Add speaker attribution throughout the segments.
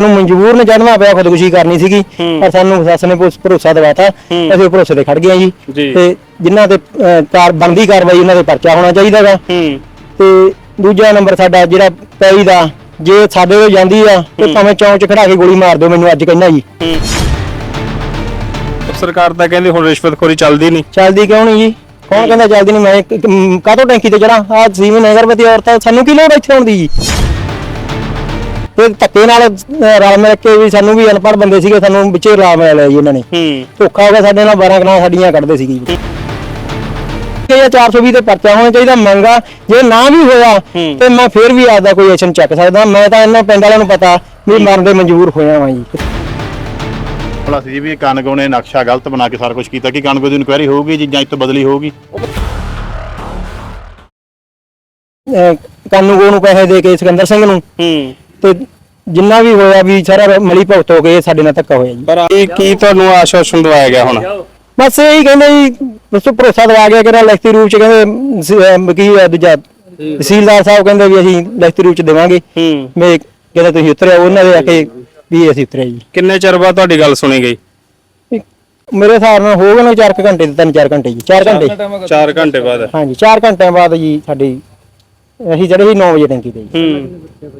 Speaker 1: ਨੂੰ ਮਨਜ਼ੂਰ ਨੇ ਚੜਨਾ ਪਿਆ ਖੁਦਕੁਸ਼ੀ ਕਰਨੀ ਸੀਗੀ। ਪਰ ਸਾਨੂੰ ਸੱਸ ਨੇ ਭਰੋਸ- ਭਰੋਸਾ ਦਿਵਾਤਾ। ਅਸੀਂ ਉਹ ਭਰੋਸੇ ਤੇ ਖੜ ਗਏ ਹਾਂ ਜੀ।
Speaker 2: ਜੀ।
Speaker 1: ਤੇ ਜਿਨ੍ਹਾਂ ਤੇ ਅਹ, ਕਾਰ ਬਣਦੀ ਕਾਰਵਾਈ ਉਹਨਾਂ ਦੇ ਪਰਚਾ ਹੋਣਾ ਚਾਹੀਦਾਗਾ
Speaker 2: ਹੂੰ।
Speaker 1: ਤੇ ਦੂਜਾ ਨੰਬਰ ਸਾਡਾ ਜਿਹੜਾ ਪੈਈ ਦਾ ਜੇ ਸਾਡੇ ਕੋਲ ਜਾਂਦੀ ਆ ਤੇ ਭਾਵੇਂ ਚੌਂਚ ਖੜਾ ਕੇ ਗੋਲੀ ਮਾਰ ਦਿਓ ਮੈਨੂੰ ਅੱਜ ਕਹਿੰਦਾ ਜੀ।
Speaker 2: ਸਰਕਾਰ ਤਾਂ ਕਹਿੰਦੀ ਹੁਣ ਰਿਸ਼ਵਤਖੋਰੀ ਚੱਲਦੀ ਨਹੀਂ
Speaker 1: ਚੱਲਦੀ ਕਿਉਂ ਨਹੀਂ ਜੀ? ਕੌਣ ਕਹਿੰਦਾ ਚੱਲਦੀ ਨਹੀਂ ਮੈਂ ਕਾਹਤੋਂ ਟੈਂਕੀ ਤੇ ਚੜਾ ਆ ਸੀਵਨ ਨਗਰਪਤੀ ਔਰਤਾਂ ਸਾਨੂੰ ਕੀ ਲੋੜ ਇੱਥੇ ਆਉਣ ਦੀ ਜੀ? ਇਹ ਧੱਕੇ ਨਾਲ ਅਹ, ਰਲ ਮਿਲ ਕੇ ਵੀ ਸਾਨੂੰ ਵੀ ਅਨਪੜ੍ਹ ਬੰਦੇ ਸੀਗੇ ਸਾਨੂੰ ਵਿੱਚੇ ਲਾ ਮਿਲ ਲਿਆ ਜੀ ਇਹਨਾਂ ਨੇ।
Speaker 2: ਹੂੰ।
Speaker 1: ਧੋਖਾ ਹੋ ਗਿਆ ਸਾਡੇ ਨਾਲ 12 ਕਨਾਲ ਸਾਡੀਆਂ ਕੱਢਦੇ ਸੀਗੇ ਜੀ। ਇਹ 420 ਤੇ ਪਰਚਾ ਹੋਣਾ ਚਾਹੀਦਾ ਮੰਗਾ ਜੇ ਨਾ ਵੀ ਹੋਇਆ
Speaker 2: ਹੂੰ।
Speaker 1: ਤੇ ਮੈਂ ਫੇਰ ਵੀ ਆਪਦਾ ਕੋਈ ਐਕਸ਼ਨ ਚੱਕ ਸਕਦਾ ਮੈਂ ਤਾਂ ਇਹਨਾਂ ਪਿੰਡ ਵਾਲਿਆਂ ਨੂੰ ਪਤਾ ਵੀ ਮਰਨ ਦੇ ਮਨਜ਼ੂਰ ਹੋਇਆ ਵਾਂ ਜੀ।
Speaker 3: ਮਾਮਲਾ ਸੀ ਜੀ ਵੀ ਇਹ ਕਾਨਗੋ ਨੇ ਨਕਸ਼ਾ ਗਲਤ ਬਣਾ ਕੇ ਸਾਰਾ ਕੁਝ ਕੀਤਾ ਕਿ ਕਾਨਗੋ ਦੀ ਇਨਕੁਆਇਰੀ ਹੋਊਗੀ ਜੀ ਜਾਂ ਇਹ ਤੋਂ ਬਦਲੀ ਹੋਊਗੀ?
Speaker 1: ਅਹ, ਕਾਨੂੰਗੋ ਨੂੰ ਪੈਸੇ ਦੇ ਕੇ ਸਿਕੰਦਰ ਸਿੰਘ ਨੂੰ
Speaker 2: ਹੂੰ।
Speaker 1: ਤੇ ਜਿੰਨਾ ਵੀ ਹੋਇਆ ਵੀ ਸਾਰਾ ਮਲੀ ਭੁਗਤ ਹੋ ਇਹ ਸਾਡੇ ਨਾਲ ਧੱਕਾ ਹੋਇਆ ਜੀ।
Speaker 2: ਪਰ ਇਹ ਕੀ ਤੁਹਾਨੂੰ ਆਸ਼ਵਾਸਨ ਦਵਾਇਆ ਗਿਆ ਹੁਣ?
Speaker 1: ਬਸ ਇਹੀ ਕਹਿੰਦੇ ਜੀ ਦੱਸੋ ਭਰੋਸਾ ਦਵਾ ਗਿਆ ਕਿ ਲਿਖਤੀ ਰੂਪ ਚ ਕਹਿੰਦੇ ਸ- ਕੀ ਆ ਦੂਜਾ ਤਹਿਸੀਲਦਾਰ ਸਾਹਿਬ ਕਹਿੰਦੇ ਵੀ ਅਸੀਂ ਲਿਖਤੀ ਰੂਪ ਚ ਦੇਵਾਂਗੇ।
Speaker 2: ਹੂੰ।
Speaker 1: ਮੈਂ ਕਹਿੰਦਾ ਤੁਸੀਂ ਉਤਰਿਆ ਉਹਨਾਂ ਦੇ ਆ ਕੇ ਵੀ ਅਸੀਂ ਉਤਰਿਆ ਜੀ।
Speaker 2: ਕਿੰਨੇ ਚਿਰ ਬਾਅਦ ਤੁਹਾਡੀ ਗੱਲ ਸੁਣੀ ਗਈ?
Speaker 1: ਇੱਕ ਮੇਰੇ ਹਿਸਾਬ ਨਾਲ ਹੋ ਗਏ ਨੇ 4 ਘੰਟੇ ਤੇ 3-4 ਘੰਟੇ ਜੀ 4 ਘੰਟੇ।
Speaker 2: 4 ਘੰਟੇ ਬਾਅਦ।
Speaker 1: ਹਾਂਜੀ 4 ਘੰਟਿਆਂ ਬਾਅਦ ਜੀ ਸਾਡੀ ਅਸੀਂ ਚੜੇ ਸੀ 9 ਵਜੇ ਟੈਂਕੀ ਤੇ ਜੀ।
Speaker 2: ਹੂੰ।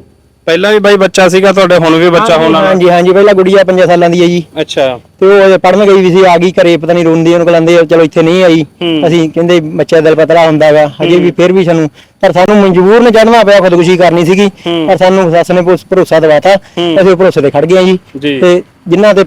Speaker 2: ਪਹਿਲਾਂ ਵੀ ਬਾਈ ਬੱਚਾ ਸੀਗਾ ਤੁਹਾਡੇ ਹੁਣ ਵੀ ਬੱਚਾ ਹੋਣਾ
Speaker 1: ਹਾਂਜੀ ਹਾਂਜੀ ਪਹਿਲਾਂ ਗੁੜੀਆ 5 ਸਾਲਾਂ ਦੀ ਹੈ ਜੀ
Speaker 2: ਅੱਛਾ
Speaker 1: ਤੇ ਉਹ ਪੜਨ ਗਈ ਵੀ ਸੀ ਆ ਗਈ ਘਰੇ ਪਤਾ ਨਹੀਂ ਰੋਂਦੀ ਉਹਨੂੰ ਕਹਿੰਦੇ ਚਲੋ ਇੱਥੇ ਨਹੀਂ ਆਈ। ਅਸੀਂ ਕਹਿੰਦੇ ਬੱਚਾ ਦਿਲ ਪਤਲਾ ਹੁੰਦਾਗਾ ਹਜੇ ਵੀ ਫਿਰ ਵੀ ਸਾਨੂੰ ਪਰ ਸਾਨੂੰ ਮਨਜ਼ੂਰ ਨੇ ਚੜਨਾ ਪਿਆ ਖੁਦਕੁਸ਼ੀ ਕਰਨੀ ਸੀਗੀ। ਪਰ ਸਾਨੂੰ ਸੱਸ ਨੇ ਭਰੋਸ- ਭਰੋਸਾ ਦਿਵਾਤਾ। ਅਸੀਂ ਭਰੋਸੇ ਤੇ ਖੜ ਗਏ ਜੀ। ਤੇ ਜਿਨ੍ਹਾਂ ਤੇ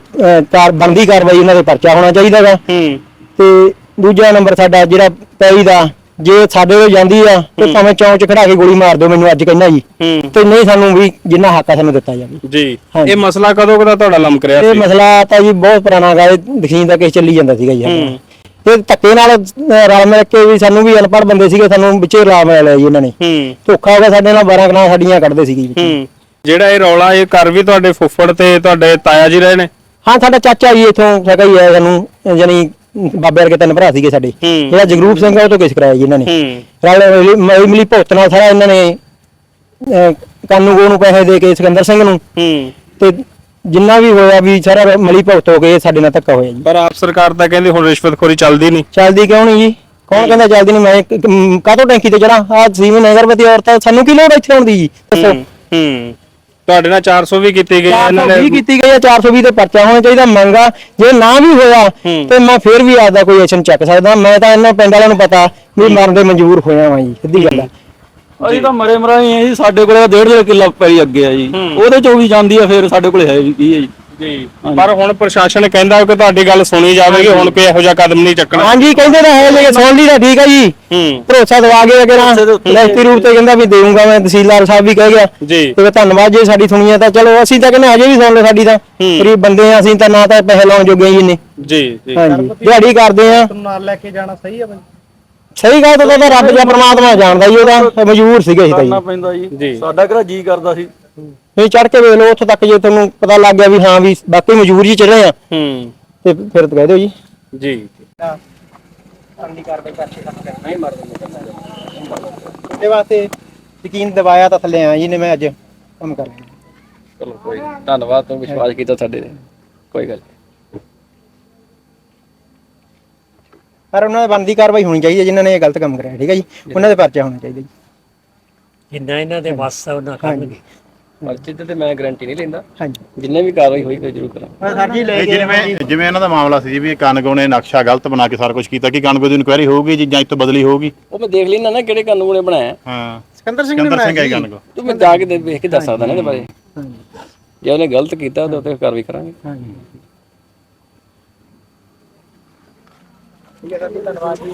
Speaker 1: ਕਾਰ ਬਣਦੀ ਕਾਰਵਾਈ ਉਹਨਾਂ ਦੇ ਪਰਚਾ ਹੋਣਾ ਚਾਹੀਦਾਗਾ
Speaker 2: ਹੂੰ
Speaker 1: ਤੇ ਦੂਜਾ ਨੰਬਰ ਸਾਡਾ ਜਿਹੜਾ ਪੈਈ ਦਾ ਜੇ ਸਾਡੇ ਕੋਲ ਜਾਂਦੀ ਆ ਤੇ ਭਾਵੇਂ ਚੌਂਚ ਖੜਾ ਕੇ ਗੋਲੀ ਮਾਰ ਦਿਓ ਮੈਨੂੰ ਅੱਜ ਕਹਿੰਦਾ ਜੀ।
Speaker 2: ਹੂੰ।
Speaker 1: ਤੇ ਨਹੀਂ ਸਾਨੂੰ ਵੀ ਜਿੰਨਾ ਹੱਕ ਆ ਸਾਨੂੰ ਦਿੱਤਾ ਜਾਵੇ।
Speaker 2: ਜੀ।
Speaker 1: ਹਾਂਜੀ।
Speaker 2: ਇਹ ਮਸਲਾ ਕਦੋਂ ਕਦਾ ਤੁਹਾਡਾ ਲਮਕ ਰਿਹਾ
Speaker 1: ਇਹ
Speaker 2: ਸੀ?
Speaker 1: ਮਸਲਾ ਤਾਂ ਜੀ ਬਹੁਤ ਪੁਰਾਣਾ ਗਾ ਇਹ ਦਖੀਨ ਦਾ ਕੇਸ ਚੱਲੀ ਜਾਂਦਾ ਸੀਗਾ ਜੀ ਆਪਣਾ। ਤੇ ਧੱਕੇ ਨਾਲ ਅਹ, ਰਲ ਮਿਲ ਕੇ ਵੀ ਸਾਨੂੰ ਵੀ ਅਨਪੜ੍ਹ ਬੰਦੇ ਸੀਗੇ ਸਾਨੂੰ ਵਿੱਚੇ ਲਾ ਮਿਲ ਲਿਆ ਜੀ ਇਹਨਾਂ ਨੇ।
Speaker 2: ਹੂੰ।
Speaker 1: ਧੋਖਾ ਹੋ ਗਿਆ ਸਾਡੇ ਨਾਲ 12 ਕਨਾਲ ਸਾਡੀਆਂ ਕੱਢਦੇ ਸੀਗੇ ਜੀ।
Speaker 2: ਹੂੰ। ਜਿਹੜਾ ਇਹ ਰੌਲਾ ਇਹ ਕਰ ਵੀ ਤੁਹਾਡੇ ਫੁੱਫੜ ਤੇ ਤੁਹਾਡੇ ਤਾਇਆ ਜੀ ਰਹੇ ਨੇ?
Speaker 1: ਹਾਂ ਸਾਡਾ ਚਾਚਾ ਜੀ ਇਥੋਂ ਹੈਗਾ ਹੀ ਹੈ ਸਾਨੂੰ ਜਾਨੀ ਬਾਬੇ ਵਰਗੇ ਤਿੰਨ ਭਰਾ ਸੀਗੇ ਸਾਡੇ।
Speaker 2: ਹੂੰ।
Speaker 1: ਜਿਹੜਾ ਜਗਰੂਪ ਸਿੰਘ ਆ ਉਹ ਤੋਂ ਕੇਸ ਕਰਾਇਆ ਜੀ ਇਹਨਾਂ ਨੇ।
Speaker 2: ਹੂੰ।
Speaker 1: ਰਲ ਮਿਲੀ- ਮਿਲੀ ਭੁਗਤ ਨਾਲ ਸਾਰਾ ਇਹਨਾਂ ਨੇ ਅਹ, ਕਾਨੂੰਗੋ ਨੂੰ ਪੈਸੇ ਦੇ ਕੇ ਸਿਕੰਦਰ ਸਿੰਘ ਨੂੰ।
Speaker 2: ਹੂੰ।
Speaker 1: ਤੇ ਜਿੰਨਾ ਵੀ ਹੋਇਆ ਵੀ ਸਾਰਾ ਮਲੀ ਭੁਗਤ ਹੋ ਕੇ ਸਾਡੇ ਨਾਲ ਧੱਕਾ ਹੋਇਆ ਜੀ।
Speaker 2: ਪਰ ਆਪ ਸਰਕਾਰ ਤਾਂ ਕਹਿੰਦੀ ਹੁਣ ਰਿਸ਼ਵਤਖੋਰੀ ਚੱਲਦੀ ਨਹੀਂ।
Speaker 1: ਚੱਲਦੀ ਕਿਉਂ ਨਹੀਂ ਜੀ? ਕੌਣ ਕਹਿੰਦਾ ਚੱਲਦੀ ਨਹੀਂ? ਮੈਂ ਕਾਹਤੋਂ ਟੈਂਕੀ ਤੇ ਚੜਾ ਆ ਸੀਵਨ ਨਗਰਪਤੀ ਔਰਤਾਂ ਸਾਨੂੰ ਕੀ ਲੋੜ ਇੱਥੇ ਆਉਣ ਦੀ ਜੀ? ਦੱਸੋ।
Speaker 2: ਹੂੰ। ਤੁਹਾਡੇ ਨਾਲ 400 ਵੀ ਕੀਤੀ ਗਈ ਇਹਨਾਂ
Speaker 1: 420
Speaker 2: ਨੇ
Speaker 1: ਕੀਤੀ ਗਈ ਹੈ 420 ਤੇ ਪਰਚਾ ਹੋਣਾ ਚਾਹੀਦਾ ਮੰਗਾ। ਜੇ ਨਾ ਵੀ ਹੋਇਆ
Speaker 2: ਹੂੰ।
Speaker 1: ਤੇ ਮੈਂ ਫੇਰ ਵੀ ਆਪਦਾ ਕੋਈ ਐਕਸ਼ਨ ਚੱਕ ਸਕਦਾ। ਮੈਂ ਤਾਂ ਇਹਨਾਂ ਪਿੰਡ ਵਾਲਿਆਂ ਨੂੰ ਪਤਾ ਵੀ ਮਰਨ ਦੇ ਮਨਜ਼ੂਰ ਹੋਇਆ ਵਾਂ ਜੀ ਸਿੱਧੀ ਗੱਲ ਹੈ।
Speaker 4: ਅਸੀਂ ਤਾਂ ਮਰੇ ਮਰਾਈ ਆ ਜੀ ਸਾਡੇ ਕੋਲੇ ਡੇਢ ਡੇਢ ਕਿੱਲਾ ਪੈਰੀ ਅੱਗੇ ਆ ਜੀ। ਉਹਦੇ ਚੋਂ ਵੀ ਜਾਂਦੀ ਆ ਫਿਰ ਸਾਡੇ ਕੋਲੇ ਹੈ ਵੀ ਕੀ ਹੈ ਜੀ।
Speaker 2: ਜੀ। ਪਰ ਹੁਣ ਪ੍ਰਸ਼ਾਸਨ ਕਹਿੰਦਾ ਕਿ ਤੁਹਾਡੀ ਗੱਲ ਸੁਣੀ ਜਾਵੇਗੀ ਹੁਣ ਕੋਈ ਇਹੋ ਜਿਹਾ ਕਦਮ ਨਹੀਂ ਚੱਕਣਾ।
Speaker 1: ਹਾਂਜੀ ਕਹਿੰਦੇ ਤਾਂ ਹੈ ਜੇ ਸੁਣ ਲਈ ਤਾਂ ਠੀਕ ਹੈ ਜੀ।
Speaker 2: ਹੂੰ।
Speaker 1: ਭਰੋਸਾ ਦਵਾ ਕੇ ਅਗਰ ਲਿਖਤੀ ਰੂਪ ਤੇ ਕਹਿੰਦਾ ਵੀ ਦੇਵਾਂਗਾ ਮੈਂ ਤਹਿਸੀਲਦਾਰ ਸਾਹਿਬ ਵੀ ਕਹਿ ਗਿਆ।
Speaker 2: ਜੀ।
Speaker 1: ਤੇ ਧੰਨਵਾਦ ਜੇ ਸਾਡੀ ਸੁਣੀ ਹੈ ਤਾਂ ਚਲੋ ਅਸੀਂ ਤਾਂ ਕਹਿੰਦੇ ਹਜੇ ਵੀ ਸੁਣ ਲਓ ਸਾਡੀ ਤਾਂ। ਗਰੀਬ ਬੰਦੇ ਆ ਅਸੀਂ ਤਾਂ ਨਾ ਤਾਂ ਪੈਸੇ ਲਾਉਣ ਜੋਗੇ ਹੀ ਨੇ
Speaker 2: ਜੀ ਜੀ।
Speaker 1: ਦਿਹਾੜੀ ਕਰਦੇ ਆ।
Speaker 3: ਨਾਲ ਲੈ ਕੇ ਜਾਣਾ ਸਹੀ ਹੈ ਬਾਈ?
Speaker 1: ਸਹੀ ਗੱਲ ਤਾਂ ਰੱਬ ਜਾਂ ਪ੍ਰਮਾਤਮਾ ਜਾਣਦਾ ਜੀ ਉਹਦਾ ਮਜਬੂਰ ਸੀਗੇ ਅਸੀਂ ਤਾਂ ਜੀ।
Speaker 4: ਸਾਡਾ ਕਿਹੜਾ ਜੀ ਕਰਦਾ ਸੀ।
Speaker 1: ਤੁਸੀਂ ਚੜ ਕੇ ਵੇਖ ਲਓ ਉੱਥੇ ਤੱਕ ਜੇ ਤੁਹਾਨੂੰ ਪਤਾ ਲੱਗ ਗਿਆ ਵੀ ਹਾਂ ਵੀ ਬਾਕੀ ਮਜਬੂਰ ਜੀ ਚੜੇ ਆ
Speaker 2: ਹੂੰ।
Speaker 1: ਤੇ ਫਿਰ ਤਾਂ ਕਹਿ ਦਿਓ ਜੀ।
Speaker 2: ਜੀ।
Speaker 1: ਅਗਲੀ ਕਾਰਵਾਈ ਕਰਕੇ ਕੰਮ ਕਰਨਾ ਹੀ ਮਰ ਉਹਦੇ ਵਾਸਤੇ ਯਕੀਨ ਦਿਵਾਇਆ ਤਾਂ ਥੱਲੇ ਆ ਜੀ ਨੇ ਮੈਂ ਅੱਜ ਕੰਮ ਕਰ ਰਿਹਾ
Speaker 5: ਚਲੋ ਕੋਈ। ਧੰਨਵਾਦ ਤੂੰ ਵਿਸ਼ਵਾਸ ਕੀਤਾ ਸਾਡੇ ਤੇ। ਕੋਈ ਗੱਲ।
Speaker 1: ਪਰ ਉਹਨਾਂ ਦੇ ਬਣਦੀ ਕਾਰਵਾਈ ਹੋਣੀ ਚਾਹੀਦੀ ਹੈ ਜਿਨ੍ਹਾਂ ਨੇ ਇਹ ਗਲਤ ਕੰਮ ਕਰਿਆ ਠੀਕ ਹੈ ਜੀ? ਉਹਨਾਂ ਦੇ ਪਰਚਾ ਹੋਣਾ ਚਾਹੀਦਾ ਜੀ।
Speaker 6: ਜਿੰਨਾ ਇਹਨਾਂ ਦੇ ਵੱਸ ਆ ਉਹਨਾਂ ਕਰਨਗੇ।
Speaker 5: ਪਰਚੇ ਤੇ ਤੇ ਮੈਂ ਗਾਰੰਟੀ ਨਹੀਂ ਲੈਂਦਾ।
Speaker 1: ਹਾਂਜੀ।
Speaker 5: ਜਿੰਨੇ ਵੀ ਕਾਰਵਾਈ ਹੋਈ ਕੋਈ ਜ਼ਰੂਰ ਕਰਾਂ
Speaker 1: ਸਰ ਜੀ ਲੈ
Speaker 3: ਇਹ ਜਿਵੇਂ ਜਿਵੇਂ ਇਹਨਾਂ ਦਾ ਮਾਮਲਾ ਸੀ ਜੀ ਵੀ ਕਾਨਗੋ ਨੇ ਨਕਸ਼ਾ ਗਲਤ ਬਣਾ ਕੇ ਸਾਰਾ ਕੁਝ ਕੀਤਾ ਕਿ ਕਾਨਗੋ ਦੀ ਇਨਕੁਆਇਰੀ ਹੋਊਗੀ ਜੀ ਜਾਂ ਤੋਂ ਬਦਲੀ ਹੋਊਗੀ?
Speaker 5: ਉਹ ਮੈਂ ਦੇਖ ਲੈਣਾ ਨਾ ਕਿਹੜੇ ਕਾਨੂੰਨ ਨੇ ਬਣਾਇਆ
Speaker 3: ਹਾਂ।
Speaker 1: ਸਿਕੰਦਰ ਸਿੰਘ
Speaker 3: ਸਿਕੰਦਰ ਸਿੰਘ ਹੈ ਕਾਨਗੋ
Speaker 5: ਤੂੰ ਮੈਂ ਜਾ ਕੇ ਦੇ- ਵੇਖ ਕੇ ਦੱਸ ਸਕਦਾ ਨਾ ਇਹਦੇ ਬਾਰੇ। ਜੇ ਉਹਨੇ ਗਲਤ ਕੀਤਾ ਤਾਂ ਉੱਤੇ ਕਾਰਵਾਈ ਕਰਾਂਗੇ।
Speaker 1: ਹਾਂਜੀ। ਠੀਕ ਹੈ ਸਰ ਜੀ ਧੰਨਵਾਦ ਜੀ।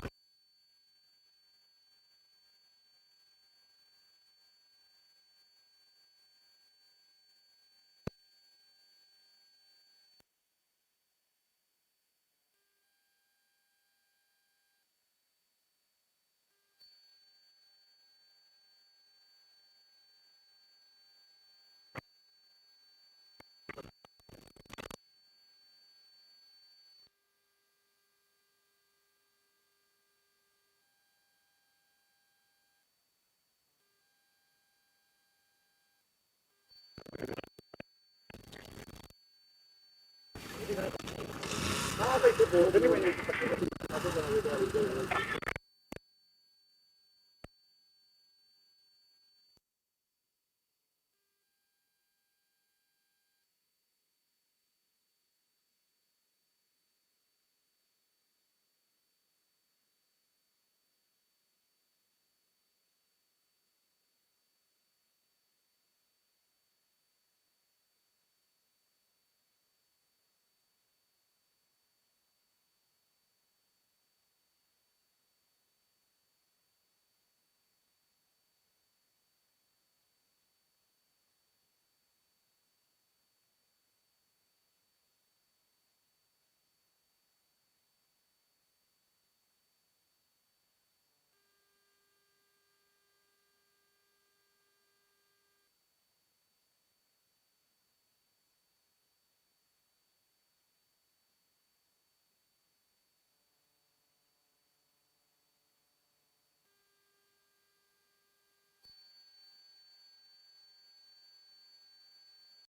Speaker 1: ਬੋਲਦੇ ਨਹੀਂ ਮੈਨੂੰ